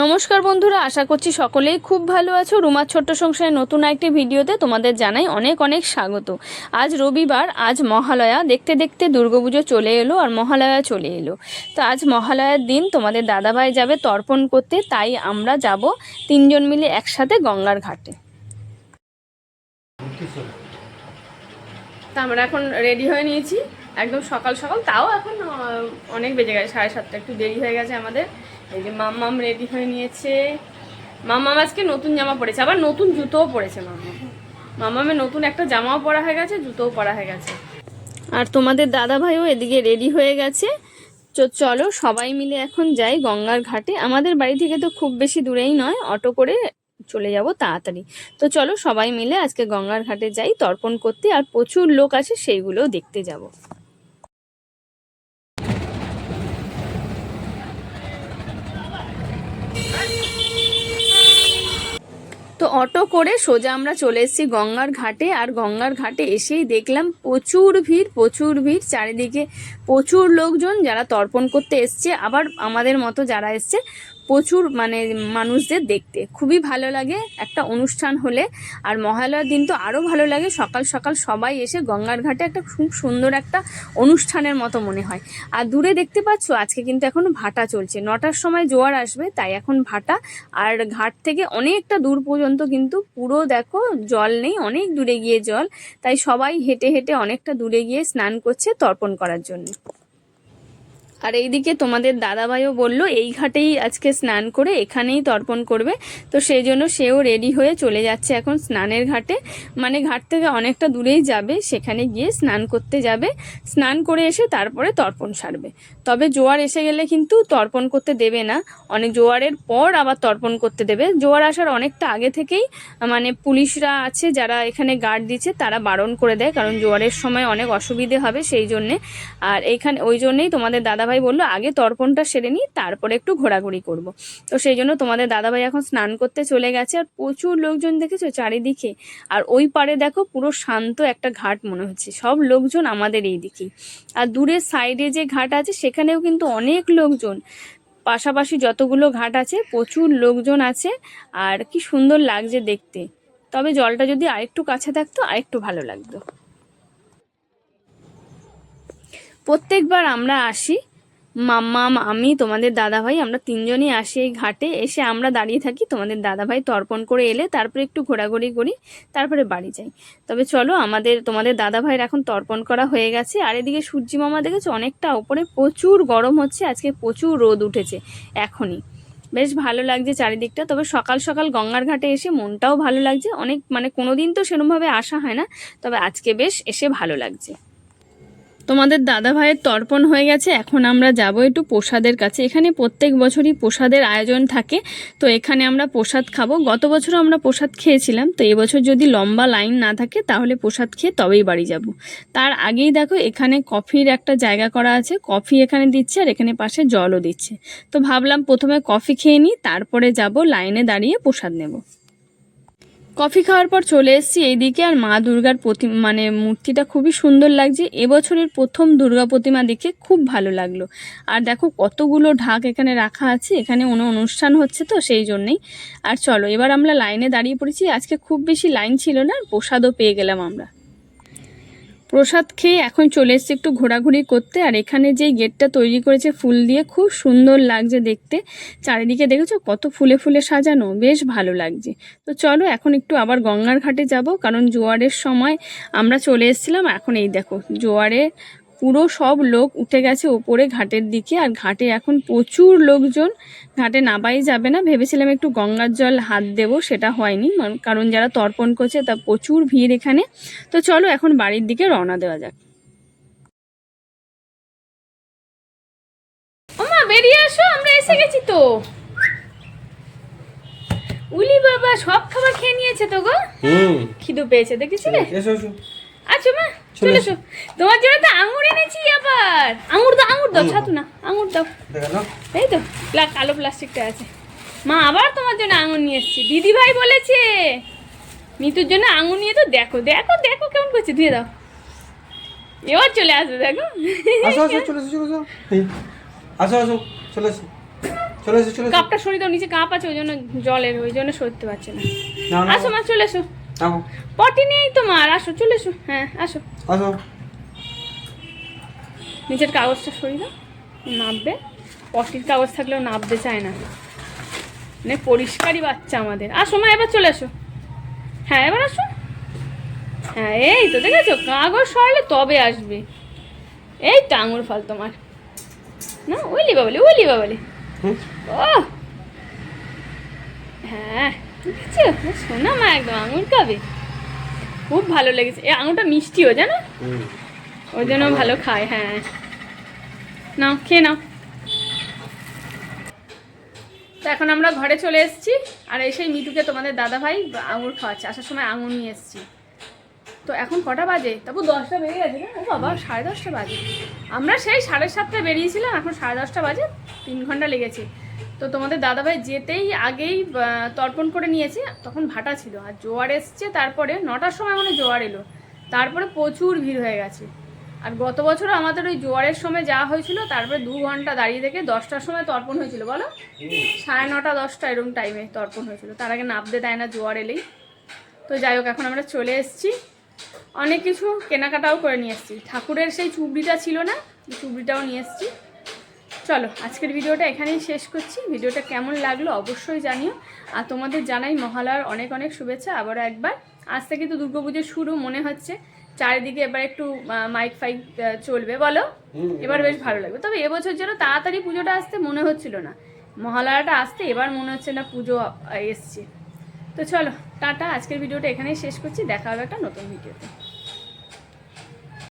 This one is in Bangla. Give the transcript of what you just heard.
নমস্কার বন্ধুরা, আশা করছি সকলেই খুব ভালো আছো। রুমার ছোট্ট সংসারের নতুন একটি ভিডিওতে তোমাদের জানাই অনেক অনেক স্বাগত। আজ রবিবার, আজ মহালয়া। দেখতে দেখতে দুর্গাপুজো চলে এলো আর মহালয়া চলে এলো। তো আজ মহালয়ার দিন তোমাদের দাদাভাই যাবে তর্পণ করতে, তাই আমরা যাব তিনজন মিলে একসাথে গঙ্গার ঘাটে। তা আমরা এখন রেডি হয়ে নিয়েছি। একদম সকাল সকাল, তাও এখন অনেক বেজে গেছে, সাড়ে সাতটা, একটু দেরি হয়ে গেছে আমাদের। এই যে মাম্মাম রেডি হয়ে নিয়েছে। মাম্মাম আজকে নতুন জামা পরেছে, আবার নতুন জুতোও পরেছে মাম্মাম। মাম্মামের নতুন একটা জামাও পরা হয়ে গেছে, জুতোও পরা হয়ে গেছে। আর তোমাদের দাদা ভাইও এদিকে রেডি হয়ে গেছে। চলো, সবাই মিলে এখন যাই গঙ্গার ঘাটে। আমাদের বাড়ি থেকে তো খুব বেশি দূরেই নয়, অটো করে চলে যাব তাড়াতাড়ি। তো চলো, সবাই মিলে আজকে গঙ্গার ঘাটে যাই, তর্পণ করতে। আর প্রচুর লোক আছে, সেইগুলোও দেখতে যাব। অটো করে সোজা আমরা চলে এসেছি গঙ্গার ঘাটে, আর গঙ্গার ঘাটে এসেই দেখলাম প্রচুর ভিড় প্রচুর ভিড়। চারিদিকে প্রচুর লোকজন যারা তর্পণ করতে এসছে। আবার আমাদের মতো যারা এসছে প্রচুর মানে মানুষদের দেখতে। খুবই ভালো লাগে একটা অনুষ্ঠান হলে। আর মহালয়ার দিন তো আরও ভালো লাগে, সকাল সকাল সবাই এসে গঙ্গার ঘাটে একটা খুব সুন্দর একটা অনুষ্ঠানের মতো মনে হয়। আর দূরে দেখতে পাচ্ছ, আজকে কিন্তু এখন ভাটা চলছে। নটার সময় জোয়ার আসবে, তাই এখন ভাটা। আর ঘাট থেকে অনেকটা দূর পর্যন্ত কিন্তু পুরো দেখো জল নেই, অনেক দূরে গিয়ে জল। তাই সবাই হেঁটে হেঁটে অনেকটা দূরে গিয়ে স্নান করছে তর্পণ করার জন্য। আর এইদিকে তোমাদের দাদাভাইও বলল, এই ঘাটেই আজকে স্নান করে এখানেই তর্পণ করবে। তো সেই জন্য সেও রেডি হয়ে চলে যাচ্ছে এখন স্নানের ঘাটে। মানে ঘাট থেকে অনেকটা দূরেই যাবে, সেখানে গিয়ে স্নান করতে যাবে। স্নান করে এসে তারপরে তর্পণ সারবে। তবে জোয়ার এসে গেলে কিন্তু তর্পণ করতে দেবে না। অনেক জোয়ারের পর আবার তর্পণ করতে দেবে। জোয়ার আসার অনেকটা আগে থেকেই মানে পুলিশরা আছে যারা এখানে গার্ড দিচ্ছে, তারা বারণ করে দেয়। কারণ জোয়ারের সময় অনেক অসুবিধে হবে সেই জন্যে। আর এখানে ওই জন্যেই তোমাদের দাদাভাই বলল, আগে তর্পণটা সেরে নিই তারপরে একটু ঘোরাঘুরি করব। তো সেই জন্য তোমাদের দাদাভাই এখন স্নান করতে চলে গেছে, আর প্রচুর লোকজন দেখেছ চারিদিকে? আর ওই পারে দেখো পুরো শান্ত একটা ঘাট মনে হচ্ছে, সব লোকজন আমাদের এই দিকেই। আর দূরের সাইডে যে ঘাট আছে, সেখানেও কিন্তু অনেক লোকজন। পাশাপাশি যতগুলো ঘাট আছে, প্রচুর লোকজন আছে, আর কি সুন্দর লাগছে দেখতে। তবে জলটা যদি আরেকটু কাছে থাকতো, আরেকটু ভালো লাগতো। প্রত্যেকবার আমরা আসি মাম্মাম আমি তোমাদের দাদাভাই, আমরা তিনজনই আসি এই ঘাটে, এসে আমরা দাঁড়িয়ে থাকি তোমাদের দাদাভাই তর্পণ করে এলে, তারপরে একটু ঘোরাঘুরি করি, তারপরে বাড়ি যাই। তবে চলো, আমাদের, তোমাদের দাদাভাইয়ের এখন তর্পণ করা হয়ে গেছে, আর এদিকে সূর্যি মামা দেখেছ, অনেকটা ওপরে প্রচুর গরম হচ্ছে, আজকে প্রচুর রোদ উঠেছে, এখনই। বেশ ভালো লাগছে চারিদিকটা, তবে সকাল সকাল গঙ্গার ঘাটে এসে মনটাও ভালো লাগছে, অনেক মানে কোনোদিন তো সেরকমভাবে আসা হয় না, তবে আজকে বেশ এসে ভালো লাগছে। তোমাদের দাদা ভাইয়ের তর্পণ হয়ে গেছে, এখন আমরা যাব একটু প্রসাদের কাছে। এখানে প্রত্যেক বছরই প্রসাদের আয়োজন থাকে, তো এখানে আমরা প্রসাদ খাব। গত বছর আমরা প্রসাদ খেয়েছিলাম, তো এবছর যদি লম্বা লাইন না থাকে, তাহলে প্রসাদ খেয়ে তবেই বাড়ি যাব। তার আগেই দেখো, এখানে কফির একটা জায়গা করা আছে, কফি এখানে দিচ্ছে আর এখানে পাশে জলও দিচ্ছে। তো ভাবলাম প্রথমে কফি খেয়ে নিই, তারপরে যাব লাইনে দাঁড়িয়ে প্রসাদ নেব। কফি খাওয়ার পর চলে এসেছি এইদিকে আর মা দুর্গার প্রতি মানে মূর্তিটা খুবই সুন্দর লাগছে। এবছরের প্রথম দুর্গা প্রতিমা দেখে খুব ভালো লাগল। আর দেখো কতগুলো ঢাক এখানে রাখা আছে, এখানে কোনো অনুষ্ঠান হচ্ছে তো সেই জন্যেই। আর চলো, এবার আমরা লাইনে দাঁড়িয়ে পড়েছি। আজকে খুব বেশি লাইন ছিল না, প্রসাদও পেয়ে গেলাম আমরা। প্রসাদ খেয়ে এখন চলে এসছে একটু ঘোরাঘুরি করতে, আর এখানে যে গেটটা তৈরি করেছে ফুল দিয়ে খুব সুন্দর লাগছে দেখতে। চারিদিকে দেখেছ কত ফুলে ফুলে সাজানো, বেশ ভালো লাগছে। তো চলো এখন একটু আবার গঙ্গার ঘাটে যাব, কারণ জোয়ারের সময় আমরা চলে এসেছিলাম, এখন এই দেখো জোয়ারে পুরো সব লোক উঠে গেছে ওপরে ঘাটের দিকে আর ঘাটে এখন প্রচুর লোকজন। ঘাটে নাবাই যাবে না। ভেবেছিলাম একটু গঙ্গার জল হাত দেবো সেটা হয়নি। কারণ যারা তর্পণ করছে তা প্রচুর ভিড় এখানে। তো চলো এখন বাড়ির দিকে রওনা দেওয়া যাক। ওমা বেরিয়ে আসো আমরা এসে গেছি তো। উলি বাবা সব খাবার খেয়ে নিয়েছে তো গো। হুম। খিদু পেয়েছে দেখেছিলে? এসো এসো। আচ্ছা মা চলে এসো। তোমার জন্য তো আঙুর এনেছি আবার। আঙুর দাও আঙুর দাও ছাতু না আঙুর দাও। এই তো কালো প্লাস্টিকটা আছে। মা আবার তোমার জন্য আঙুর নিয়ে এসেছি। দিদি ভাই বলেছে। মিতুর জন্য আঙুর নিয়ে তো দেখো দেখো দেখো কেমন করছে। ধুয়ে দাও। এবার চলে আসবে দেখো। আসো আসো চলে এসো চলে আসো আসো চলে এসো। চলে এসো চলে কাপটা সরিয়ে দাও নিচে কাপ আছে ওই জন্য জলের ওই জন্য সরতে পারছে না। আসো মা চলে এসো। নাও পটি নেই তোমার। আসো চলে এসো। হ্যাঁ আসো। আসো। নিচের কাগজটা সরিয়ে দাও। নাববে। পটির কাগজ থাকলেও নাবতে চায় না। মানে পরিষ্কারই বাচ্চা আমাদের। আসো মা এবার চলে এসো। হ্যাঁ এবার আসো। হ্যাঁ এই তো দেখেছ? কাগজ সরালে তবে আসবে। এই তো আঙুর ফল তোমার। না ওইলি বাবলি ওইলি বাবলি ও হ্যাঁ। দেখেছ শোনা মা একদম আঙুর খাবে। খুব ভালো লেগেছে। এই আঙুরটা মিষ্টিও জানো? ওই জন্য ভালো খায় হ্যাঁ। নাও খেয়ে নাও। তো এখন আমরা ঘরে চলে এসেছি আর এসেই মিতুকে তোমাদের দাদা ভাই আঙুর খাওয়াচ্ছে। আসার সময় আঙুর নিয়ে এসেছি। তো এখন কটা বাজে? তারপর দশটা বেজে গেছে না? ও বাবা সাড়ে দশটা বাজে। আমরা সেই সাড়ে সাতটায় বেরিয়েছিলাম এখন সাড়ে দশটা বাজে তিন ঘণ্টা লেগেছে। তো তোমাদের দাদাভাই যেতেই আগেই তর্পণ করে নিয়েছে, তখন ভাটা ছিল। আর জোয়ার এসছে, তারপরে নটার সময় মানে জোয়ার এলো। তারপরে প্রচুর ভিড় হয়ে গেছে। আর গত বছর আমাদের ওই জোয়ারের সময় যাওয়া হয়েছিল, তারপরে দু ঘণ্টা দাঁড়িয়ে থেকে দশটার সময় তর্পণ হয়েছিল, বলো? সাড়ে নটা, দশটা এরকম টাইমে তর্পণ হয়েছিল। তার আগে নাবতে দেয় না, জোয়ার এলেই। তো যাই হোক, এখন আমরা চলে এসেছি। অনেক কিছু কেনাকাটাও করে নিয়ে এসেছি। ঠাকুরের সেই চুবড়িটা ছিল না চুবড়িটাও নিয়ে এসেছি। চলো আজকের ভিডিওটা এখানেই শেষ করছি। ভিডিওটা কেমন লাগল অবশ্যই জানিও। আর তোমাদের জানাই মহালয়ার অনেক অনেক শুভেচ্ছা। আবারও একবার। আজ থেকে তো দুর্গাপুজোর শুরু মনে হচ্ছে। চারিদিকে এবার একটু মাইক ফাইক চলবে বলো? এবার বেশ ভালো লাগবে। তবে এবছর যেন তাড়াতাড়ি পুজোটা আসতে মনে হচ্ছিল না। মহালয়াটা আসতে এবার মনে হচ্ছে না পুজো এসছে। তো চলো টাটা। আজকের ভিডিওটা এখানেই শেষ করছি। দেখা হবে একটা নতুন ভিডিওতে।